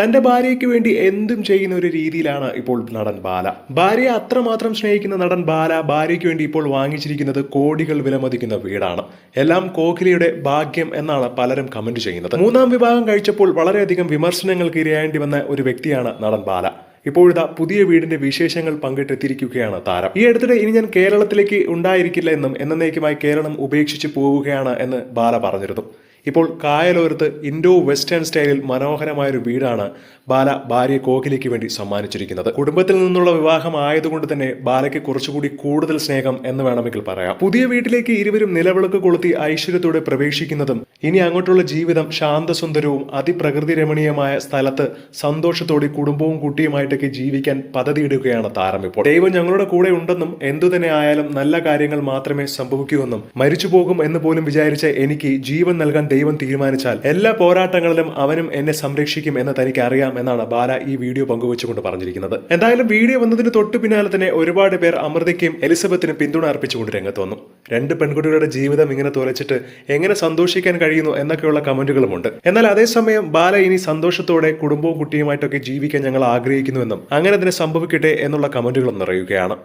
തന്റെ ഭാര്യയ്ക്ക് വേണ്ടി എന്തും ചെയ്യുന്ന ഒരു രീതിയിലാണ് ഇപ്പോൾ നടൻ ബാല. ഭാര്യയെ അത്രമാത്രം സ്നേഹിക്കുന്ന നടൻ ബാല ഭാര്യയ്ക്ക് വേണ്ടി ഇപ്പോൾ വാങ്ങിച്ചിരിക്കുന്നത് കോടികൾ വിലമതിക്കുന്ന വീടാണ്. എല്ലാം കോഹ്ലിയുടെ ഭാഗ്യം എന്നാണ് പലരും കമന്റ് ചെയ്യുന്നത്. മൂന്നാം വിഭാഗം കഴിച്ചപ്പോൾ വളരെയധികം വിമർശനങ്ങൾക്ക് ഇരയേണ്ടി വന്ന ഒരു വ്യക്തിയാണ് നടൻ ബാല. ഇപ്പോഴിതാ പുതിയ വീടിന്റെ വിശേഷങ്ങൾ പങ്കിട്ടെത്തിയിരിക്കുകയാണ് താരം. ഈ അടുത്തിടെ ഇനി ഞാൻ കേരളത്തിലേക്ക് ഉണ്ടായിരിക്കില്ല എന്നും എന്നേക്കുമായി കേരളം ഉപേക്ഷിച്ച് പോവുകയാണ് എന്ന് ബാല പറഞ്ഞിരുന്നു. ഇപ്പോൾ കായലോരത്ത് ഇൻഡോ വെസ്റ്റേൺ സ്റ്റൈലിൽ മനോഹരമായ ഒരു വീടാണ് ബാല ഭാര്യ കോഹ്ലിക്ക് വേണ്ടി സമ്മാനിച്ചിരിക്കുന്നത്. കുടുംബത്തിൽ നിന്നുള്ള വിവാഹം ആയതുകൊണ്ട് തന്നെ ബാലയ്ക്ക് കുറച്ചുകൂടി കൂടുതൽ സ്നേഹം എന്ന് വേണമെങ്കിൽ പറയാം. പുതിയ വീട്ടിലേക്ക് ഇരുവരും നിലവിളക്ക് കൊളുത്തി ഐശ്വര്യത്തോടെ പ്രവേശിക്കുന്നതും ഇനി അങ്ങോട്ടുള്ള ജീവിതം ശാന്തസുന്ദരവും അതിപ്രകൃതി രമണീയമായ സ്ഥലത്ത് സന്തോഷത്തോടെ കുടുംബവും കുട്ടിയുമായിട്ടൊക്കെ ജീവിക്കാൻ പദ്ധതിയിടുകയാണ് താരം ഇപ്പോൾ. ദൈവം ഞങ്ങളുടെ കൂടെ ഉണ്ടെന്നും എന്തു തന്നെ ആയാലും നല്ല കാര്യങ്ങൾ മാത്രമേ സംഭവിക്കൂ എന്നും മരിച്ചു പോകും എന്ന് പോലും വിചാരിച്ച എനിക്ക് ജീവൻ നൽകാൻ ദൈവം തീരുമാനിച്ചാൽ എല്ലാ പോരാട്ടങ്ങളിലും അവനും എന്നെ സംരക്ഷിക്കും എന്ന് തനിക്ക് അറിയാം എന്നാണ് ബാല ഈ വീഡിയോ പങ്കുവച്ചുകൊണ്ട് പറഞ്ഞിരിക്കുന്നത്. എന്തായാലും വീഡിയോ വന്നതിന് തൊട്ടു പിന്നാലെ തന്നെ ഒരുപാട് പേർ അമൃതയ്ക്കും എലിസബത്തിനും പിന്തുണ അർപ്പിച്ചുകൊണ്ട് രംഗത്ത് വന്നു രണ്ട് പെൺകുട്ടികളുടെ ജീവിതം ഇങ്ങനെ തുലച്ചിട്ട് എങ്ങനെ സന്തോഷിക്കാൻ കഴിയുന്നു എന്നൊക്കെയുള്ള കമന്റുകളുമുണ്ട്. എന്നാൽ അതേസമയം ബാല ഇനി സന്തോഷത്തോടെ കുടുംബവും കുട്ടിയുമായിട്ടൊക്കെ ജീവിക്കാൻ ഞങ്ങൾ ആഗ്രഹിക്കുന്നുവെന്നും അങ്ങനെ തന്നെ സംഭവിക്കട്ടെ എന്നുള്ള കമന്റുകളും നിറയുകയാണ്.